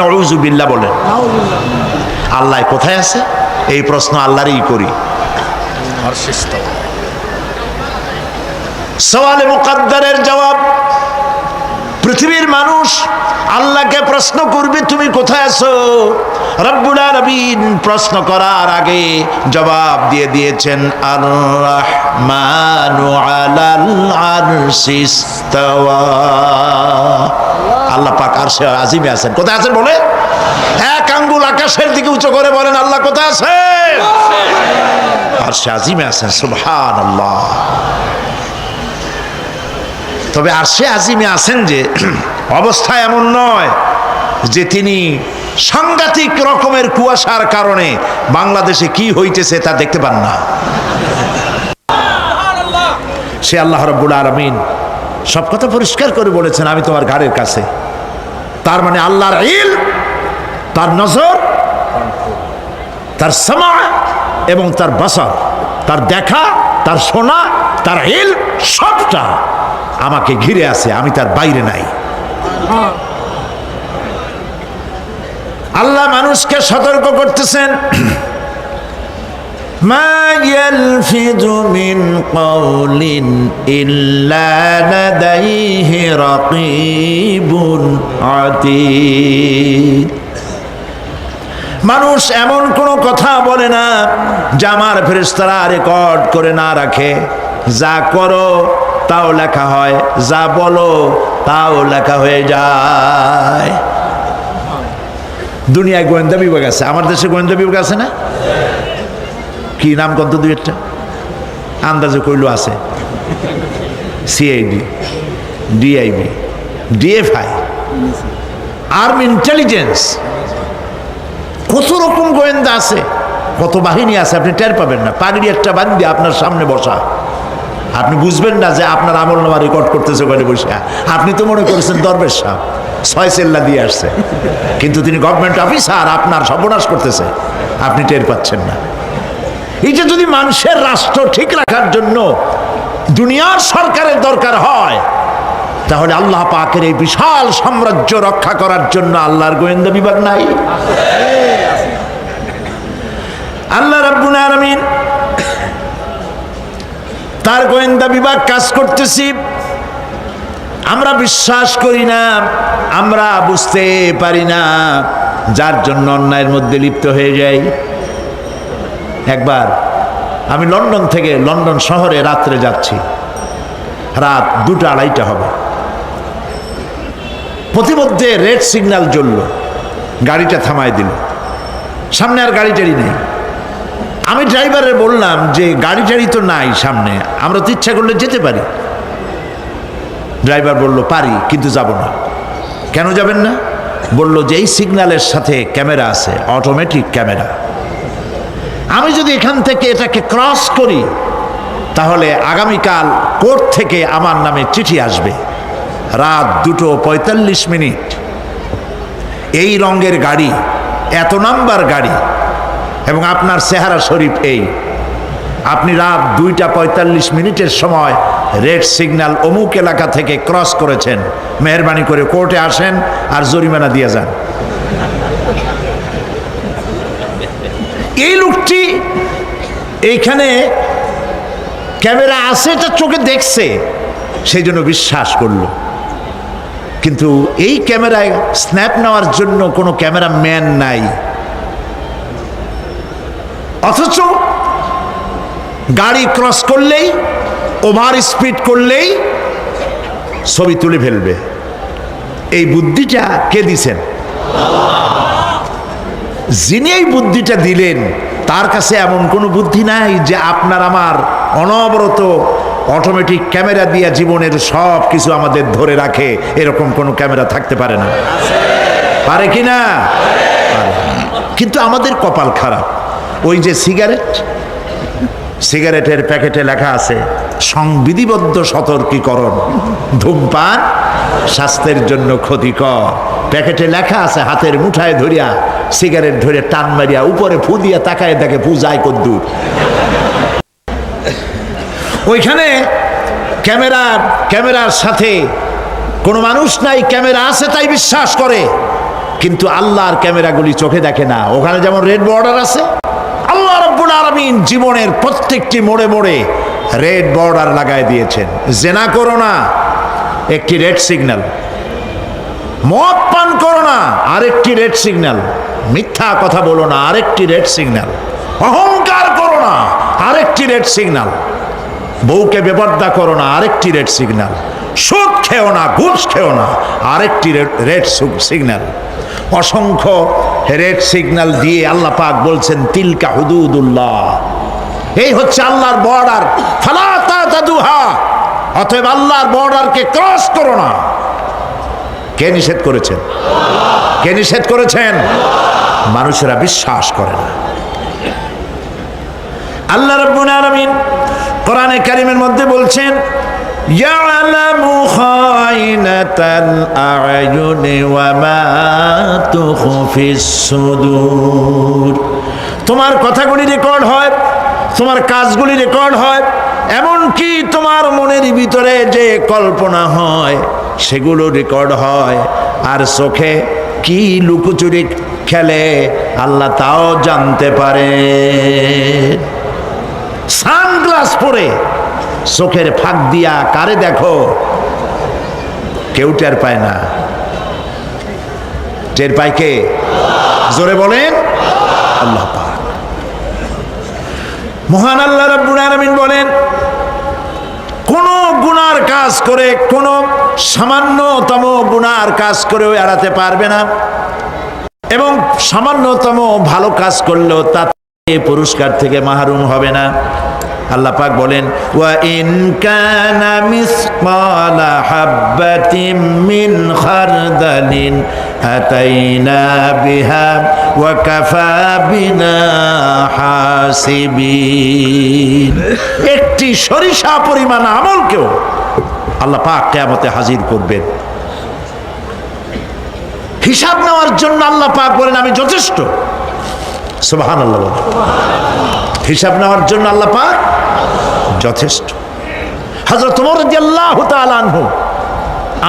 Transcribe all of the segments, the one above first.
নজুবিল্লা বলেন আল্লাহ কোথায় আছে? এই প্রশ্ন আল্লাহরই করি। সওয়ালে মুকাদ্দারের জবাব, পৃথিবীর মানুষ আল্লাহকে প্রশ্ন করবে, তুমি কোথায় আছো? রব্বুল আলামিন প্রশ্ন করার আগে জবাব দিয়ে দিয়েছেন আল্লাহ মানু আলাল আরশিস্তাওয়া আল্লাহ পাক আরশে আজিমে আছেন। কোথায় আছেন বলে এক আঙ্গুল আকাশের দিকে উঁচু করে বলেন আল্লাহ কোথায় আছেন? আরশে আজিমে আছেন সুবহানাল্লাহ। তবে আরশে আজিমে আছেন যে অবস্থা এমন নয় যে তিনি সাংঘাতিক রকমের কুয়াশার কারণে বাংলাদেশে কি হইতেছে তা দেখতে পান না। সে আল্লাহ রব্বুল আলমিন সব কথা পরিষ্কার করে বলেছেন, আমি তোমার ঘাড়ের কাছে। তার মানে আল্লাহর ইল, তার নজর, তার সমা এবং তার বাসা, তার দেখা, তার শোনা, তার ইল, সবটা আমাকে ঘিরে আছে, আমি তার বাইরে নাই। আল্লাহ মানুষকে সতর্ক করতেছেন। ما يلفظ من قول إلا لديه رقيب عتيد মানুষ এমন কোনো কথা বলে না যা আমার ফেরেস্তারা রেকর্ড করে না রাখে যা করো তাও লেখা হয় যা বলো তাও লেখা হয়ে যায় দুনিয়ায় গোয়েন্দা বিভাগ আছে আমার দেশে গোয়েন্দা বিভাগ আছে না কি নাম কত দুই একটা? আন্দাজে কইলো আছে। CID DIB DFI arm intelligence কত রকম গোয়েন্দা আছে, কত বাহিনী আছে, আপনি টের পাবেন না। পাগড়ি একটা বান্ধি আপনার সামনে বসা। আপনি বুঝবেন না যে আপনার আমল নামা রেকর্ড করতেছে ওখানে বসে। আপনি তো মনে করেছেন দরবেশ সাহেব, ছয় সেল্লা দিয়ে আসছে। কিন্তু তিনি গভর্নমেন্ট অফিসার আপনার সর্বনাশ করতেছে। আপনি টের পাচ্ছেন না। এই যে যদি মানুষের রাষ্ট্র ঠিক রাখার জন্য দুনিয়ার সরকারের দরকার হয়, তাহলে আল্লাহ পাকের এই বিশাল সাম্রাজ্য রক্ষা করার জন্য আল্লাহর গোয়েন্দা বিভাগ নাই। আল্লাহ রাব্বুল তার গোয়েন্দা বিভাগ কাজ করতেছি। আমরা বিশ্বাস করি না, আমরা বুঝতে পারি না, যার জন্য অন্যায়ের মধ্যে লিপ্ত হয়ে যাই। একবার আমি লন্ডন থেকে লন্ডন শহরে রাত্রে যাচ্ছি। রাত দুটো আড়াইটা হবে। প্রতিমধ্যে রেড সিগন্যাল জ্বলল। গাড়িটা থামাই দিল। সামনে আর গাড়ি টাড়ি নেই। আমি ড্রাইভারে বললাম যে গাড়ি টাড়ি তো নাই সামনে, আমরা তো ইচ্ছা করলে যেতে পারি। ড্রাইভার বলল, পারি, কিন্তু যাব না। কেন যাবেন না? বলল যে এই সিগন্যালের সাথে ক্যামেরা আছে, অটোমেটিক ক্যামেরা। আমি যদি এখান থেকে এটাকে ক্রস করি, তাহলে আগামীকাল কোর্ট থেকে আমার নামে চিঠি আসবে। রাত দুটো পঁয়তাল্লিশ মিনিট। এই রঙের গাড়ি, এত নাম্বার গাড়ি, এবং আপনার চেহারা শরীফ এই। আপনি রাত দুইটা পঁয়তাল্লিশ মিনিটের সময় রেড সিগন্যাল অমুক এলাকা থেকে ক্রস করেছেন। মেহরবানি করে কোর্টে আসেন আর জরিমানা দিয়ে যান। এই লোকটি এইখানে ক্যামেরা আছে, এটা চোখে দেখছে। সেই জন্য বিশ্বাস করল। কিন্তু এই ক্যামেরায় স্ন্যাপ নেওয়ার জন্য কোনো ক্যামেরা ম্যান নাই। অথচ গাড়ি ক্রস করলেই, ওভার স্পিড করলেই ছবি তুলে ফেলবে। এই বুদ্ধিটা কে দিছেন? যিনি এই বুদ্ধিটা দিলেন, তার কাছে এমন কোনো বুদ্ধি নাই যে আপনার আমার অনবরত অটোমেটিক ক্যামেরা দিয়া জীবনের সব কিছু আমাদের ধরে রাখে, এরকম কোনো ক্যামেরা থাকতে পারে না। পারে কি না? কিন্তু আমাদের কপাল খারাপ। ওই যে সিগারেট, সিগারেটের প্যাকেটে লেখা আছে, সংবিধিবদ্ধ সতর্কীকরণ, ধূমপান স্বাস্থ্যের জন্য ক্ষতিকর। প্যাকেটে লেখা আছে, হাতের মুঠায় ধরিয়া, সিগারেট ধরে টান মারিয়া, উপরে ফু দিয়া তাকায় দেখে পূজায় কদ্দুর ওইখানে ক্যামেরা ক্যামেরার সাথে কোনো মানুষ নাই, ক্যামেরা আছে তাই বিশ্বাস করে, কিন্তু আল্লাহর ক্যামেরাগুলি চোখে দেখে না। ওখানে যেমন রেড বর্ডার আছে, আল্লাহ রব্বুল আলমিন জীবনের প্রত্যেকটি মোড়ে মোড়ে রেড বর্ডার লাগায় দিয়েছেন। জেনা করো না, একটি রেড সিগন্যাল। মদ পান করো না। আরেকটি রেড সিগন্যাল মিথ্যা কথা বলো না, আরেকটি রেড সিগন্যাল অহংকার করো না, আরেকটি রেড সিগন্যাল বউকে বেপর্দা করো না, আরেকটি রেড সিগন্যাল সুদ খেও না, ঘুষ খেও না, আরেকটি রেড সিগন্যাল অসংখ্য রেড সিগন্যাল দিয়ে আল্লাহ পাক বলছেন, তিলকা হুদুদুল্লাহ। এই হচ্ছে আল্লাহর বর্ডার ফালাতা দাদুহা অতএব আল্লাহর বর্ডারকে ক্রস করো না। কে নিষেধ করেছেন? কে নিষেধ করেছেন? মানুষেরা বিশ্বাস করে না। আল্লাহ রাব্বুল আলামিন কোরআনে কারিমের মধ্যে বলছেন, ইয়ালামু খাইনাতাল আয়ুনি ওয়া মা তুখফিস সুদূর। তোমার কথাগুলি রেকর্ড হয়, তোমার কাজগুলি রেকর্ড হয় এমনকি তোমার মনের ভিতরে যে কল্পনা হয়, সেগুলো রেকর্ড হয়। আর চোখে কি লুকোচুরি খেলে, আল্লাহ তাও জানতে পারে। সানগ্লাস পরে চোখের ফাঁক দিয়া কারে দেখো? কেউ টের পায় না। টের পায় কে? জোরে বলেন, আল্লাহ মহান আল্লাহ রাব্বুল আলামিন বলেন গুনার কাজ করে কোন সামান্যতম গুনার কাজ করেও এড়াতে পারবে না। এবং সামান্যতম ভালো কাজ করলেও তাতে পুরস্কার থেকে মাহরুম হবে না। আল্লাহ পাক বলেন, ওয়া ইন কানা মিসকালা হাববাতিন মিন খারদালিন আতাইনা বিহা ওয়া কাফা বিনা হাসিবিন। একটি সরিষা পরিমাণ আমলকেও আল্লাহ পাক কিয়ামতে হাজির করবেন। হিসাব নেওয়ার জন্য আল্লাহ পাক বলেন, আমি যথেষ্ট। সুবাহান আল্লাহ হিসাব নেওয়ার জন্য আল্লাহ পাক যথেষ্ট। হাজরত আল্লাহ তালানহ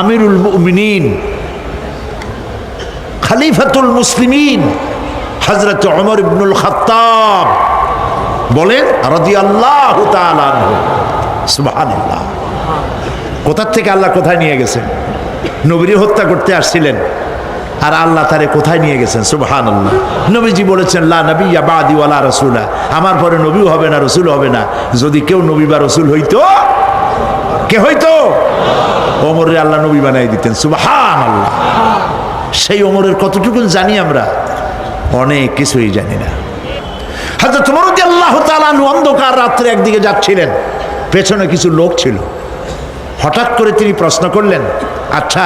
আমিরুল মুমিনিন, খালিফাতুল মুসলিমিন হজরত অমর ইবনুল খাত্তাব বলেন রদি আল্লাহ তালানহ সুবাহান আল্লাহ কোথার থেকে আল্লাহ কোথায় নিয়ে গেছেন? নবীর হত্যা করতে আসছিলেন। আর আল্লাহ তারে কোথায় নিয়ে গেছেন? সুবহান আল্লাহ নবীজি বলেছেন, লা নবী বাদি ওয়ালা রসুলা। আমার পরে নবীও হবে না রসুল হবে না। যদি কেউ নবী বা রসুল হইতো, কে হইতো? ওমরের আল্লাহ নবী বানাই দিতেন সুবহান আল্লাহ সেই ওমরের কতটুকু জানি আমরা? অনেক কিছুই জানি না। হয়তো তোমার আল্লাহ তালান অন্ধকার রাত্রে একদিকে যাচ্ছিলেন, পেছনে কিছু লোক ছিল। হঠাৎ করে তিনি প্রশ্ন করলেন আচ্ছা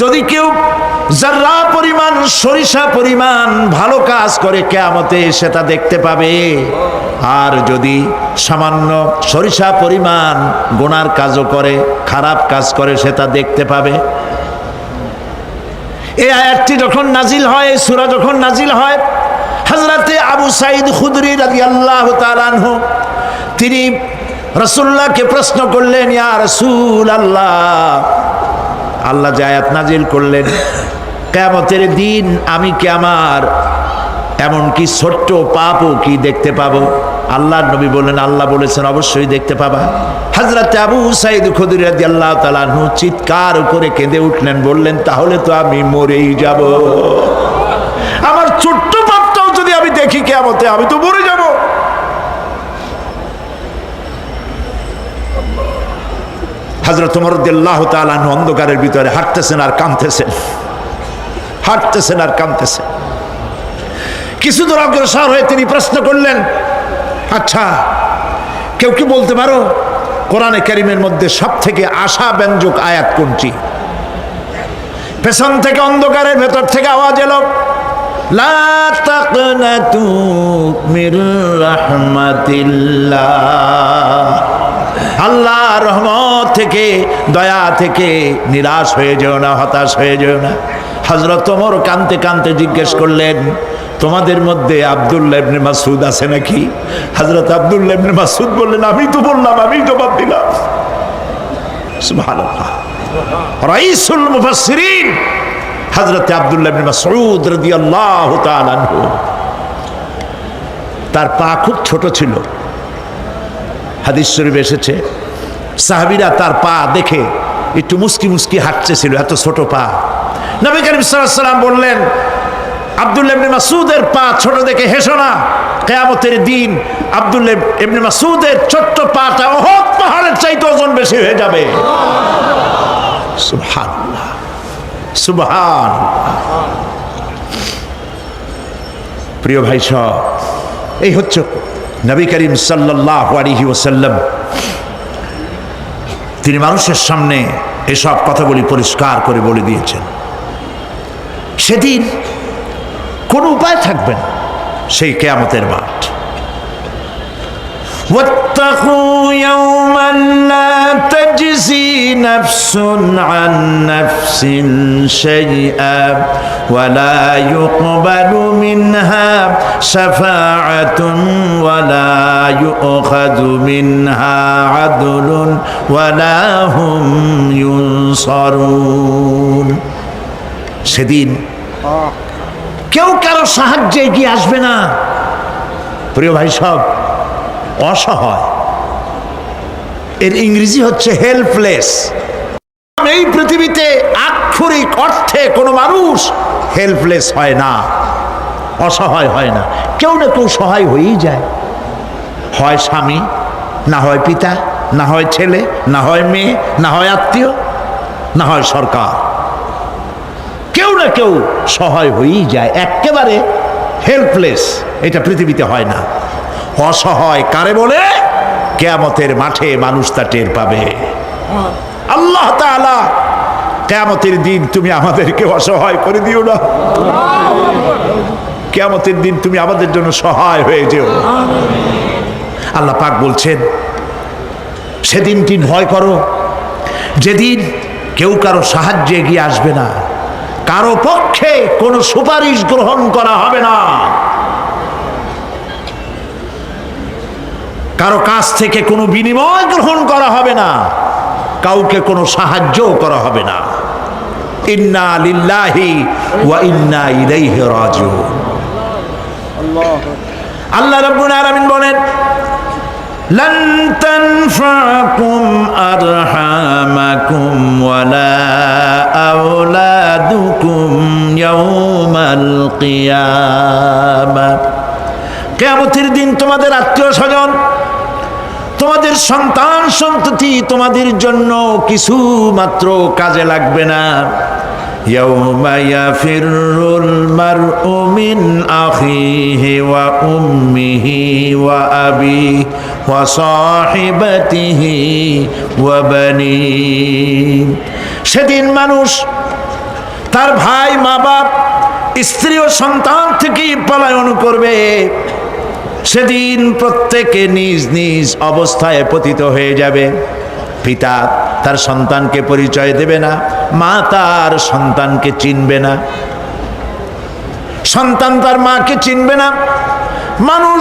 যদি কেউ যারা পরিমাণ সরিষা পরিমাণ ভালো কাজ করে কেয়ামতে, সেটা দেখতে পাবে। আর যদি সামান্য সরিষা পরিমাণ গোনার কাজও করে, খারাপ কাজ করে, সেটা দেখতে পাবে। এই আয়াতটি যখন নাজিল হয় সুরা যখন নাজিল হয় হজরতে আবু সাইদ খুদরি রাজি আল্লাহ তালানহ তিনি রসুল্লাহকে প্রশ্ন করলেন, ইয়া রসুল আল্লাহ আল্লাহ জায়াত নাজিল করলেন কেমতের দিন আমি কি আমার এমনকি ছোট্ট পাপও কি দেখতে পাবো? আল্লাহ নবী বললেন, আল্লাহ বলেছেন, অবশ্যই দেখতে পাবা। হাজরত আবু সাইদ খুদির আল্লাহ তালানহু চিৎকার করে কেঁদে উঠলেন, বললেন, তাহলে তো আমি মরেই যাব। আমার ছোট্ট পাপটাও যদি আমি দেখি কেমতে আমি তো মরে যাব। হজরত মরদ্দাহ তালান অন্ধকারের ভিতরে হাঁটতেছেন আর কাঁদতেছেন। হাঁটতেছেন আর কাঁদতেছেন। কিছু দূর অগ্রসর হয়ে তিনি প্রশ্ন করলেন আচ্ছা কেউ কি বলতে পারো কোরআনে কারিমের মধ্যে সব থেকে আশা ব্যঞ্জক আয়াত কোনটি? পেছন থেকে অন্ধকারের ভেতর থেকে আওয়াজ এলো, লা তাকনাতু মির রাহমাতিল্লাহ। আল্লাহ রহমত থেকে, দয়া থেকে নিরাশ হয়ে যেও না, হতাশ হয়ে যেও না। হজরত তোমর কানতে কানতে জিজ্ঞেস করলেন, তোমাদের মধ্যে আবদুল্লাহ ইবনে মাসুদ আছে নাকি? হজরত আবদুল্লাহ ইবনে মাসুদ বললেন, আমি তো বললাম, আমি জবাব দিলাম। রাইসুল মুফাসসিরিন, হযরত আব্দুল্লাহ ইবনে মাসউদ রাদিয়াল্লাহু তাআলা আনহু। তার পা খুব ছোট ছিল। হাদিস শরীফ এসেছে সাহাবীরা তার পা দেখে একটু মুস্কি মুস্কি হাঁটতেছিল, এত ছোট পা। নবী করিম সাল্লাম বললেন, আব্দুল্লাহ ইবনে মাসউদের পা ছোট দেখে হেসো না। কিয়ামতের দিন আব্দুল্লাহ ইবনে মাসউদের ছোট্ট পাটা ওহদ পাহাড়ের চাইতে ওজন বেশি হয়ে যাবে। সুবহানাল্লাহ সুবহান প্রিয় ভাই সব, এই হচ্ছে নবী করিম সাল্লাহ আলিহি ওসাল্লাম তিনি মানুষের সামনে এসব কথাগুলি পরিষ্কার করে বলে দিয়েছেন সেদিন কোনো উপায় থাকবে না সেই কেয়ামতের মাঠ واتقوا يوما لا تجزي نفس عن نفس شيئا ولا يقبل منها شفاعة ولا يؤخذ منها عدل ولا هم ينصرون সেদিন কেউ কারো সাহায্যে এগিয়ে আসবে না প্রিয় ভাই সব অসহায় এর ইংরেজি হচ্ছে হেল্পলেস এই পৃথিবীতে আক্ষরিক অর্থে কোনো মানুষ হেল্পলেস হয় না, অসহায় হয় না। কেউ না কেউ সহায় হয়েই যায়। হয় স্বামী, না হয় পিতা, না হয় ছেলে, না হয় মেয়ে, না হয় আত্মীয়, না হয় সরকার। কেউ না কেউ সহায় হয়েই যায়, একেবারে হেল্পলেস এটা পৃথিবীতে হয় না। অসহায় কারে বলে? কেয়ামতের মাঠে মানুষ তা টের পাবে। আল্লাহ তাআলা কেয়ামতের দিন তুমি আমাদেরকে অসহায় করে দিও না। কেয়ামতের দিন তুমি আমাদের জন্য সহায় হয়ে যেও। আল্লাহ পাক বলছেন সেদিনটি ভয় করো। যেদিন কেউ কারও সাহায্যে এগিয়ে আসবে না, কারও পক্ষে কোনো সুপারিশ গ্রহণ করা হবে না। কারো কাছ থেকে কোনো বিনিময় গ্রহণ করা হবে না কাউকে কোনো সাহায্যও করা হবে না ইন্না লিল্লাহি ওয়া ইন্না ইলাইহি রাজিউন আল্লাহ রাব্বুল আলামিন বলেন لن تنفعكم أرحامكم ولا أولادكم يوم القيامة কেয়ামতের দিন তোমাদের আত্মীয় স্বজন তোমাদের সন্তান সন্ততি তোমাদের জন্য কিছু মাত্র কাজে লাগবে না يوم يفر المرء من أخيه وأمه وأبيه وصاحبته وبنيه সেদিন মানুষ তার ভাই মা বাপ স্ত্রী ও সন্তান থেকে পলায়ন করবে সেদিন প্রত্যেকে নিজ নিজ অবস্থায় পতিত হয়ে যাবে। পিতা তার সন্তানকে পরিচয় দেবে না, মা তার সন্তানকে চিনবে না। সন্তান তার মাকে চিনবে না। মানুষ